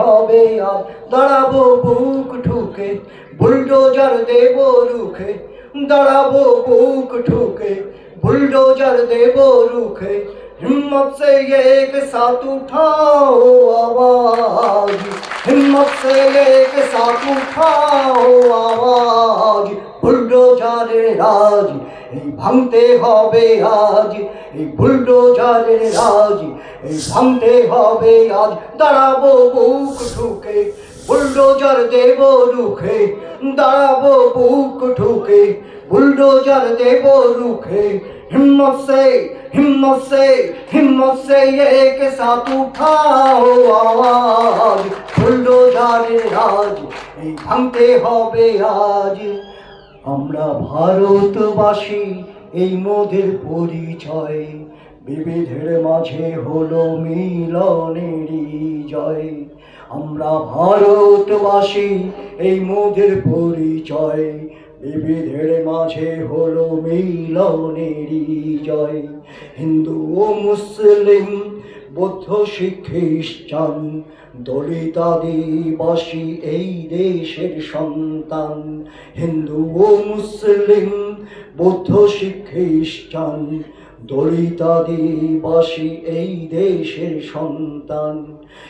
হবে আজ দাঁড়াবো বুক ঠুকে বুলডোজার দেব রুখে দাঁড়াবো বুক ঠুকে बुलडोजर देवो रूखे हिम्मत से एक साथ उठाओ आवाज हिम्मत से एक साथ उठाओ आवाज বুলডোজারের রাজ এই ভাঙতে হবে আজ এই বুলডোজারের রাজ এই ভাঙতে হবে আজ দাঁড়াবো বুক ঠুকে বুলডোজার দেব রুখে দাঁড়াবো বুক ঠুকে बुलडोजर देवो रूखे हिम्मत से हिम्मत से हिम्मत से एक साथ उठाओ आवाज বুলডোজারের রাজ এই ভাঙতে হবে আজ আমরা ভারতবাসী, এই মোদের পরিচয়। বিবিধের মাঝে হলো মিলনেরই জয়। আমরা ভারতবাসী, এই মোদের পরিচয়। বিবিধের মাঝে হলো মিলনেরই জয়। হিন্দু ও মুসলিম বৌদ্ধ শিখ খ্রিস্টান দলিত আদিবাসী এই দেশের সন্তান। হিন্দু ও মুসলিম, বৌদ্ধ শিখ খ্রিস্টান দলিত আদিবাসী এই দেশের সন্তান।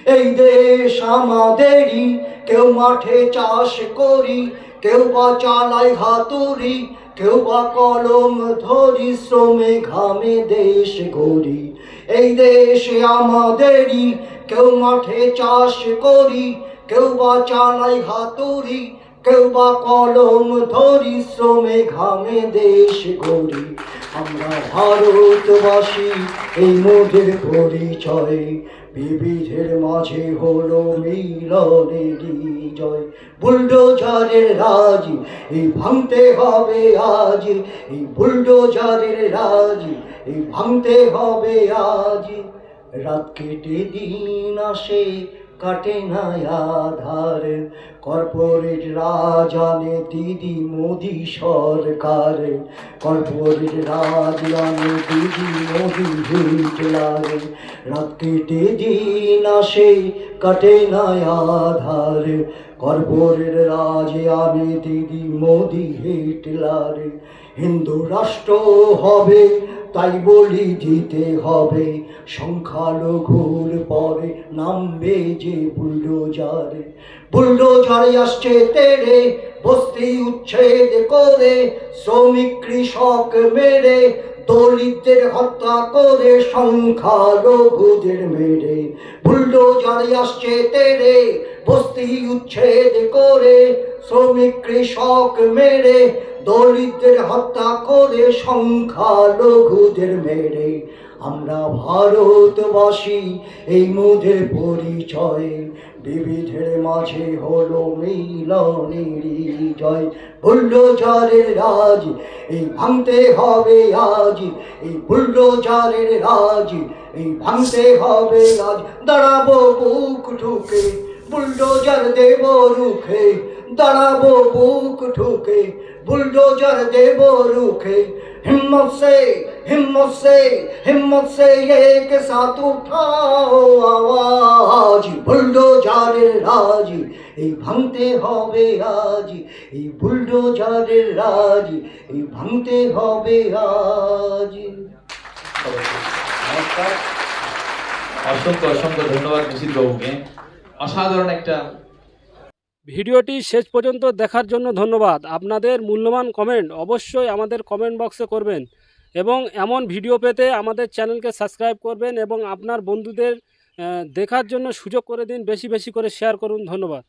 এই দেশ আমাদেরই, কেউ মাঠে চাষ করি, কেউ বা চালায় হাতুড়ি কেউ বা কলম ধরি, শ্রমে ঘামে দেশ গড়ি। এই দেশে আমাদেরই কেউ মাঠে চাষ করি, কেউ বা চালাই হাতুরি কেউ বা কলম ধরি, শ্রমে ঘামে দেশ গড়ি। আমরা ভারতবাসী, এই মোদের পরিচয়। বিবিধের মাঝে হলো মিলনের জয় বুলডোজারের রাজ, এই ভাঙতে হবে আজ। এই বুলডোজারের রাজ, এই ভাঙতে হবে আজ। রাত কেটে দিন আসে কাটে না আধার। কর্পোরেট রাজানে দিদি মোদি সরকার। কর্পোরেট রাজানে দিদি মোদি হিটলার। রাত কেটে দিন আসে কাটে না কর্পোরেট রাজে আনে দিদি মোদি হিটলার। হিন্দু রাষ্ট্র হবে তাই বলি দিতে হবে, সংখ্যালঘুর পরে নামবে যে বুলডোজার। বুলডোজারে আসছে তেরে বস্তি উচ্ছেদ করে, শ্রমিক কৃষক মেরে, দলিতদের হত্যা করে, সংখ্যালঘুদের মেরে। বুলডোজারে আসছে তেরে বস্তি উচ্ছেদ করে, শ্রমিক কৃষক মেরে দলিতদের হত্যা করে সংখ্যালঘুদের মেরে। আমরা ভারতবাসী, এই মোদের পরিচয়। বিবিধের মাঝে হলো মিলনেরই জয় বুল্ডোজারের রাজ, এই ভাঙতে হবে আজ। এই বুল্ডোজারের রাজ, এই ভাঙতে হবে আজ। দাঁড়াবো বুক ঠুকে বুলডোজার দেব রুখে। দাঁড়াবো বুক ঠুকে बुलडोजर देवो रूखे हिम्मत से हिम्मत से हिम्मत से एक साथ उठाओ आवाज বুলডোজারের রাজ এই ভাঙতে হবে আজ এই বুলডোজারের রাজ এই ভাঙতে হবে আজ নমস্কার অসংখ্য অসংখ্য ধন্যবাদ নিশিত বাবুকে অসাধারণ একটা ভিডিওটি শেষ পর্যন্ত দেখার জন্য ধন্যবাদ। আপনাদের মূল্যবান কমেন্ট অবশ্যই আমাদের কমেন্ট বক্সে করবেন এবং এমন ভিডিও পেতে আমাদের চ্যানেলকে সাবস্ক্রাইব করবেন এবং আপনার বন্ধুদের দেখার জন্য সুযোগ করে দিন, বেশি বেশি করে শেয়ার করুন। ধন্যবাদ।